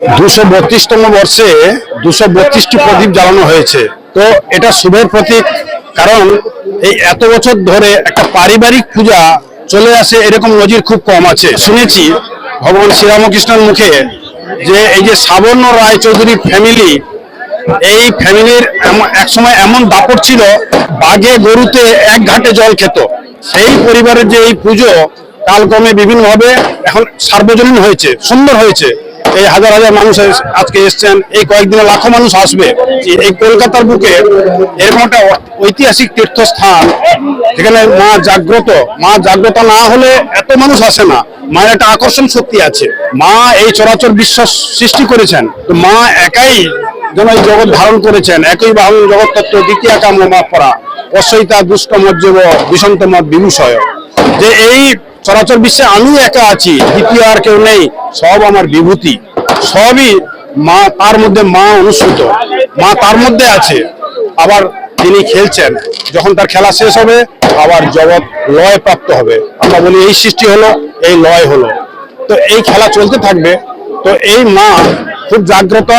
দুশো বত্রিশতম বর্ষে দুশো বত্রিশটি প্রদীপ জ্বালানো হয়েছে। তো এটা শুভের প্রতীক, কারণ এই এত বছর ধরে একটা পারিবারিক পূজা চলে আসে এরকম নজির খুব কম আছে। শুনেছি ভগবান শ্রীরামকৃষ্ণের মুখে যে এই যে সাবর্ণ রায় চৌধুরী ফ্যামিলি এই ফ্যামিলির এক সময় এমন দাপট ছিল, বাঘে গরুতে এক ঘাটে জল খেত। সেই পরিবারের যে এই পুজো কালক্রমে বিভিন্নভাবে এখন সার্বজনীন হয়েছে, সুন্দর হয়েছে। এই হাজার হাজার মানুষ আজকে এসছেন। এই কয়েকদিনে লাখো মানুষ আসবে। এই- কলকাতার বুকে এরকম একটা ঐতিহাসিক তীর্থস্থান, যেখানে মা জাগ্রত মা জাগ্রত না হলে এত মানুষ আসে না। মায়ের একটা আকর্ষণ শক্তি আছে। মা এই চরাচর বিশ্বাস সৃষ্টি করেছেন। তো মা একাই যেন এই জগৎ ধারণ করেছেন, একই বাহন জগৎ তত্ত্ব দ্বিতীয় কাম মা পড়া। অসৈতা দুষ্ট মজ্জব বিষন্ত মত বিভূষয় যে এই চরাচর বিশ্বে আমি একা আছি, দ্বিতীয় আর কেউ নেই, সব আমার বিভূতি। সবই মা, তার মধ্যে মা অনুসৃত। মা তার মধ্যে আছে, আবার তিনি খেলছেন। যখন তার খেলা শেষ হবে, আবার জগৎ লয় প্রাপ্ত হবে। আমরা বলি, এই সৃষ্টি হলো, এই লয় হলো। তো এই খেলা চলতে থাকবে। তো এই মা খুব জাগ্রত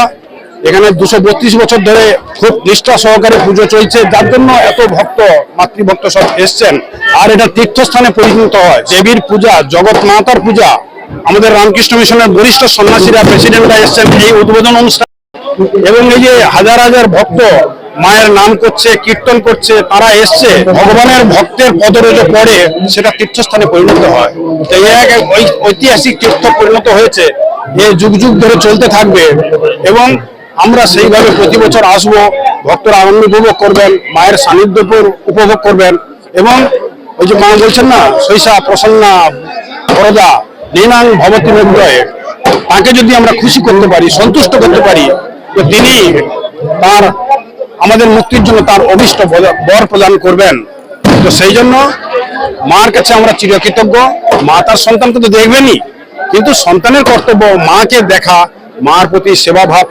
এখানে দুশো বত্রিশ বছর ধরে খুব নিষ্ঠা সহকারে পুজো চলছে, যার জন্য এত ভক্ত, মাতৃভক্ত সব এসছেন। আর এটা তীর্থস্থানে পরিণত হয়। দেবীর পূজা, জগৎ মাতার পূজা, আমাদের রামকৃষ্ণ মিশনের বরিষ্ঠ সন্ন্যাসীরা, প্রেসিডেন্টরা এসছেন এই উদ্বোধন অনুষ্ঠান। এবং এই যে হাজার হাজার ভক্ত মায়ের নাম করছে, কীর্তন করছে, তারা এসছে, ভগবানের ভক্তের পদরজ পড়ে সেটা তীর্থস্থানে পরিণত হয়। এক ঐতিহাসিক তীর্থ পরিণত হয়েছে। এ যুগ যুগ ধরে চলতে থাকবে। এবং আমরা সেইভাবে প্রতি বছর আসব। ভক্তরা আনন্দ উপভোগ করবেন, মায়ের সান্নিধ্যপুর উপভোগ করবেন এবং ওই যে মা বলছেন না শৈশা প্রসন্না বরদা দীনাং ভবতী নির্দয়ে তাকে যদি আমরা খুশি করতে পারি, সন্তুষ্ট করতে পারি, তো তিনি তার, আমাদের মুক্তির জন্য তার অভিষ্ট বর- প্রদান করবেন। তো সেই জন্য মার কাছে আমরা চিরকৃতজ্ঞ। মা তার সন্তানকে তো দেখবেনই। কিন্তু সন্তানের কর্তব্য মাকে দেখা, মার প্রতি সেবা ভাব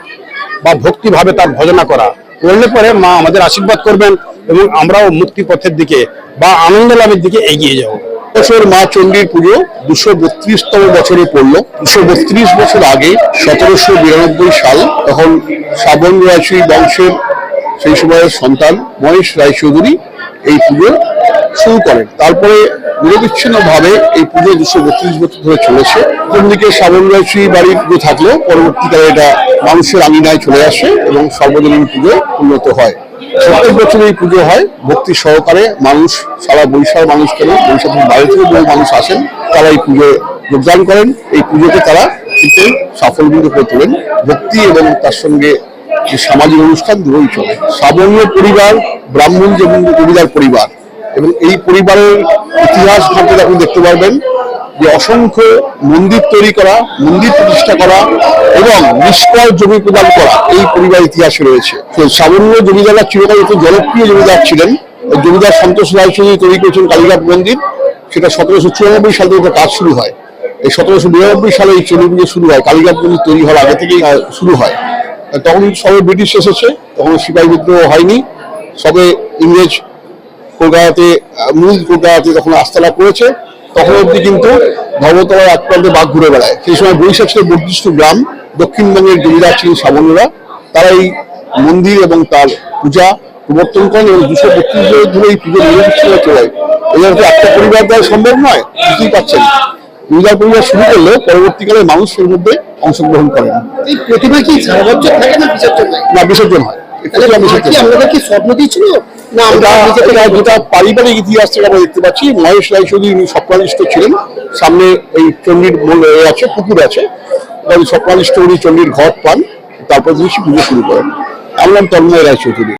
বা ভক্তিভাবে তার ভজনা করা। করলে পরে মা আমাদের আশীর্বাদ করবেন এবং আমরাও মুক্তি পথের দিকে বা আনন্দ লাভের দিকে এগিয়ে যাব। বছর মা চণ্ডীর পুজো দুশো বত্রিশতম বছরে পড়ল। দুশো বত্রিশ বছর আগে সতেরোশো বিরানব্বই সাল তখন শ্রাবণ রাশি বংশের সেই সময়ের সন্তান মহেশ রায়চৌধুরী এই পুজো শুরু করেন। তারপরে নিরবিচ্ছিন্ন ভাবে এই পুজো দুশো বত্রিশ বছর ধরে চলেছে। প্রথম দিকে শ্রাবণ রায়চৌধুরী বাড়ির পুজো থাকলেও পরবর্তীকালে এটা মানুষের আঙিনায় চলে আসে এবং সর্বজনীন পুজো উন্নত হয়। প্রত্যেক বছর এই পুজো হয়, ভক্তি সহকারে মানুষ, সারা বরিশাল মানুষ বরিশাল থেকে বাইরে থেকে বহু মানুষ আসেন, তারা এই পুজোয় যোগদান করেন। এই পুজোকে তারা সাফল্য করে তোলেন। ভক্তি এবং তার সঙ্গে যে সামাজিক অনুষ্ঠান দুটোই চলে। সাবর্ণীয় পরিবার, ব্রাহ্মণ যেমন জমিদার পরিবার, এবং এই পরিবারের ইতিহাস ঘটে আপনি দেখতে পারবেন যে অসংখ্য মন্দির তৈরি করা, মন্দির প্রতিষ্ঠা করা, এবং নিষ্কর জমি প্রদান করা এই পরিবার ইতিহাসে রয়েছে। তো সামান্য জমিদাররা চিরকাল জনপ্রিয় জমিদার ছিলেন। জমিদার সন্তোষ রায়চৌধুরী তৈরি করেছেন কালীঘাট মন্দির। সেটা সতেরোশো চুরানব্বই সাল থেকে কাজ শুরু হয়। এই সতেরোশো বিরানব্বই সালে এই চণ্ডী পুজো শুরু হয়। কালীঘাট মন্দির তৈরি হওয়ার আগে থেকেই শুরু হয়। তখন সবে ব্রিটিশ এসেছে, তখন সিপাহী বিদ্রোহ হয়নি। সবে ইংরেজ কলকাতাতে মূল কলকাতাতে তখন আস্তানা করেছে। তখন অব্দি কিন্তু ধর্মতলার এক প্রান্তে বাঘ ঘুরে বেড়ায়। সেই সময় বরিশাল ছিল বর্ধিষ্ঠ গ্রাম, দক্ষিণবঙ্গের জমিদার ছিলেন সাবর্ণরা তারা এই মন্দির এবং তার পূজা প্রবর্তন করেন এবং দুশো বত্রিশ ধরে এই পুজো নিরবিচ্ছিন্ন চলে। তো একটা পরিবার দ্বারা সম্ভব নয় বুঝতেই পারছেন জমিদার পরিবার শুরু করলেও পরবর্তীকালে মানুষ এর মধ্যে অংশগ্রহণ করেন এই প্রতিমা কি সারা বছর থাকে না বিসর্জন হয় না বিসর্জন হয়। বিসর্জন কি স্বপ্ন দিয়েছিল? না আমরা যেটা পারিবারিক ইতিহাস থেকে আমরা দেখতে পাচ্ছি মহেশ রায়চৌধুরী উনি স্বপ্নালিষ্ট ছিলেন। সামনে এই চণ্ডীর আছে পুকুর আছে। ওই স্বপ্নালিষ্ট উনি চণ্ডীর ঘট পান তারপর তিনি পুজো শুরু করেন। আমার নাম তন্ময় রায়চৌধুরী।